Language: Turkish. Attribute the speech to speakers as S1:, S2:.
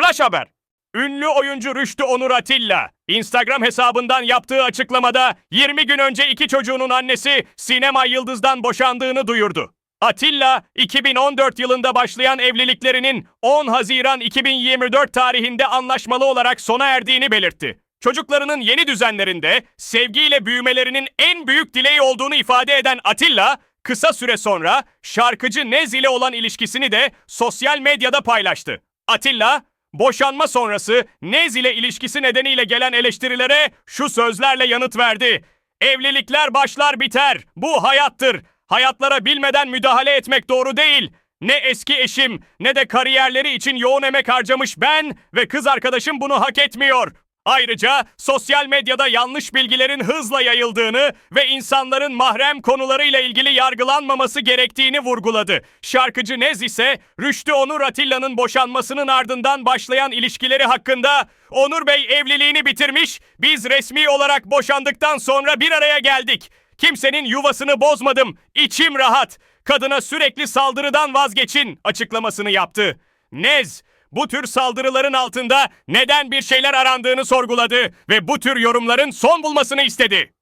S1: Flash haber. Ünlü oyuncu Rüştü Onur Atilla, Instagram hesabından yaptığı açıklamada 20 gün önce iki çocuğunun annesi Sinema Yıldız'dan boşandığını duyurdu. Atilla, 2014 yılında başlayan evliliklerinin 10 Haziran 2024 tarihinde anlaşmalı olarak sona erdiğini belirtti. Çocuklarının yeni düzenlerinde sevgiyle büyümelerinin en büyük dileği olduğunu ifade eden Atilla, kısa süre sonra şarkıcı Nez ile olan ilişkisini de sosyal medyada paylaştı. Atilla, boşanma sonrası Nez ile ilişkisi nedeniyle gelen eleştirilere şu sözlerle yanıt verdi. Evlilikler başlar biter, bu hayattır. Hayatlara bilmeden müdahale etmek doğru değil. Ne eski eşim ne de kariyerleri için yoğun emek harcamış ben ve kız arkadaşım bunu hak etmiyor. Ayrıca sosyal medyada yanlış bilgilerin hızla yayıldığını ve insanların mahrem konularıyla ilgili yargılanmaması gerektiğini vurguladı. Şarkıcı Nez ise Rüştü Onur Atilla'nın boşanmasının ardından başlayan ilişkileri hakkında Onur Bey evliliğini bitirmiş, biz resmi olarak boşandıktan sonra bir araya geldik. Kimsenin yuvasını bozmadım, içim rahat. Kadına sürekli saldırıdan vazgeçin açıklamasını yaptı. Nez, bu tür saldırıların altında neden bir şeyler arandığını sorguladı ve bu tür yorumların son bulmasını istedi.